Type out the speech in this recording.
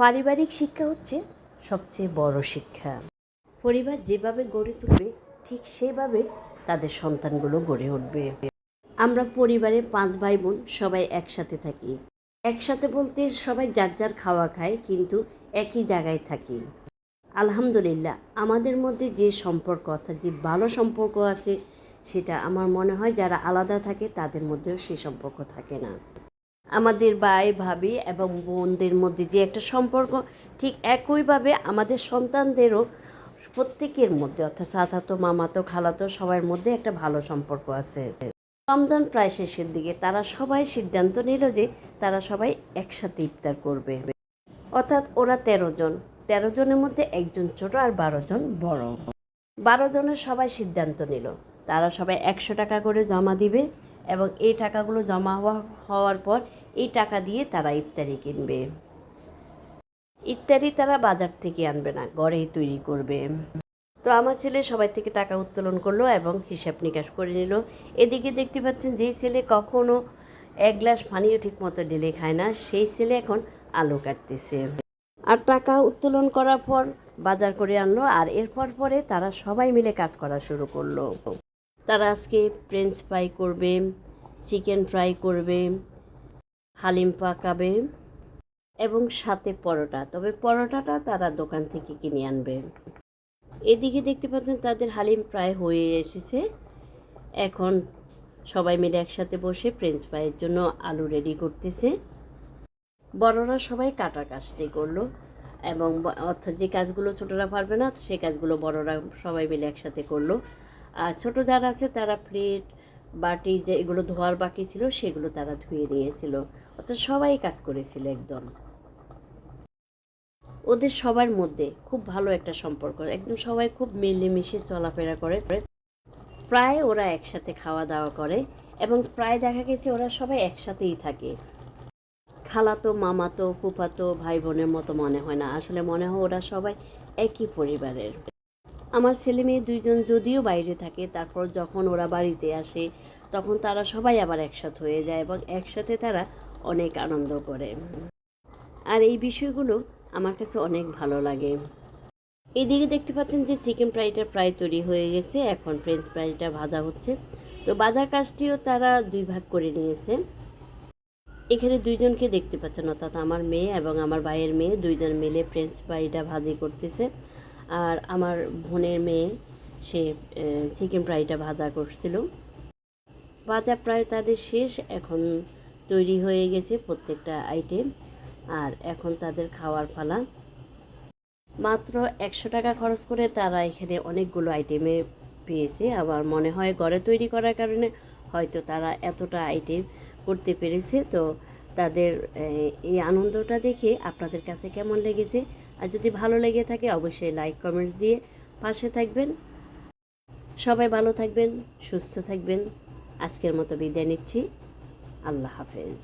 পারিবারিক শিক্ষা হচ্ছে সবচেয়ে বড় শিক্ষা। পরিবার যেভাবে গড়ে তুলবে, ঠিক সেভাবে তাদের সন্তানগুলো গড়ে উঠবে। আমরা পরিবারে পাঁচ ভাই বোন সবাই একসাথে থাকি। একসাথে বলতে সবাই যার যার খাওয়া খায়, কিন্তু একই জায়গায় থাকি। আলহামদুলিল্লাহ, আমাদের মধ্যে যে সম্পর্ক অর্থাৎ যে ভালো সম্পর্ক আছে, সেটা আমার মনে হয় যারা আলাদা থাকে, তাদের মধ্যেও সেই সম্পর্ক থাকে না। আমাদের ভাই, ভাবি এবং বোনদের মধ্যে যে একটা সম্পর্ক, ঠিক একইভাবে আমাদের সন্তানদেরও প্রত্যেকের মধ্যে, অর্থাৎ চাচাতো, মামাতো, খালাতো সবার মধ্যে একটা ভালো সম্পর্ক আছে। রমজান প্রায় শেষের দিকে তারা সবাই সিদ্ধান্ত নিল যে তারা সবাই একসাথে ইফতার করবে। অর্থাৎ ওরা তেরো জন, তেরো জনের মধ্যে একজন ছোট আর বারো জন বড়। বারো জনের সবাই সিদ্ধান্ত নিল, তারা সবাই একশো টাকা করে জমা দিবে। এবং এই টাকাগুলো জমা হওয়া হওয়ার পর এই টাকা দিয়ে তারা ইফতারি কিনবে। ইফতারি তারা বাজার থেকে আনবে না, ঘরেই তৈরি করবে। তো আমার ছেলে সবাই থেকে টাকা উত্তোলন করল এবং হিসাব নিকাশ করে নিল। এদিকে দেখতে পাচ্ছেন যেই ছেলে কখনও এক গ্লাস পানিও ঠিক মতো ঢেলে খায় না, সেই ছেলে এখন আলু কাটতেছে। আর টাকা উত্তোলন করার পর বাজার করে আনলো আর এরপর পরে তারা সবাই মিলে কাজ করা শুরু করল। তারা আজকে ফ্রেঞ্চ ফ্রাই করবে চিকেন ফ্রাই করবে, হালিম পাকাবে এবং সাথে পরোটা। তবে পরোটাটা তারা দোকান থেকে কিনে আনবে। এদিকে দেখতে পাচ্ছেন তাদের হালিম প্রায় হয়ে এসেছে। এখন সবাই মিলে একসাথে বসে ফ্রেঞ্চ ফ্রাইয়ের জন্য আলু রেডি করতেছে। বড়রা সবাই কাটার কাজটি করল এবং অর্থাৎ যে কাজগুলো ছোটরা পারবে না সেই কাজগুলো বড়রা সবাই মিলে একসাথে করল। আর ছোট যারা আছে তারা প্লেট বাটি যে এগুলো ধোয়ার বাকি ছিল, সেগুলো তারা ধুয়ে নিয়েছিল। অর্থাৎ সবাই কাজ করেছিল একদম ওদের সবার মধ্যে খুব ভালো একটা সম্পর্ক। একদম সবাই খুব মিলেমিশে চলাফেরা করে। প্রায় ওরা একসাথে খাওয়া দাওয়া করে এবং প্রায় দেখা গেছে ওরা সবাই একসাথেই থাকে। খালাতো, মামাতো, ফুফাতো ভাই বোনের মতো মনে হয় না। আসলে মনে হয় ওরা সবাই একই পরিবারের। আমার ছেলে মেয়ে দুইজন যদিও বাইরে থাকে, তারপর যখন ওরা বাড়িতে আসে, তখন তারা সবাই আবার একসাথে হয়ে যায় এবং একসাথে তারা অনেক আনন্দ করে। আর এই বিষয়গুলো আমার কাছে অনেক ভালো লাগে। এইদিকে দেখতে পাচ্ছেন যে চিকেন ফ্রাইটা প্রায় তৈরি হয়ে গেছে, এখন ফ্রেঞ্চ ফ্রাইটা ভাজা হচ্ছে। তো বাজার কাজটিও তারা দুই ভাগ করে নিয়েছে। এখানে দুইজনকে দেখতে পাচ্ছেন, অর্থাৎ আমার মেয়ে এবং আমার ভাইয়ের মেয়ে, দুইজন মিলে ফ্রেঞ্চ ফ্রাইটা ভাজি করতেছে। আর আমার বোনের মেয়ে, সে চিকেন ফ্রাইটা ভাজা করছিল। ভাজা প্রায় তাদের শেষ, এখন তৈরি হয়ে গেছে প্রত্যেকটা আইটেম আর এখন তাদের খাওয়ার পালা। মাত্র একশো টাকা খরচ করে তারা এখানে অনেকগুলো আইটেমে পেয়েছে। আমার মনে হয় ঘরে তৈরি করার কারণে হয়তো তারা এতটা আইটেম করতে পেরেছে। তো তাদের এই আনন্দটা দেখে আপনাদের কাছে কেমন লেগেছে? আর যদি ভালো লেগে থাকে, অবশ্যই লাইক কমেন্ট দিয়ে পাশে থাকবেন। সবাই ভালো থাকবেন, সুস্থ থাকবেন। আজকের মতো বিদায় নিচ্ছি। আল্লাহ হাফেজ।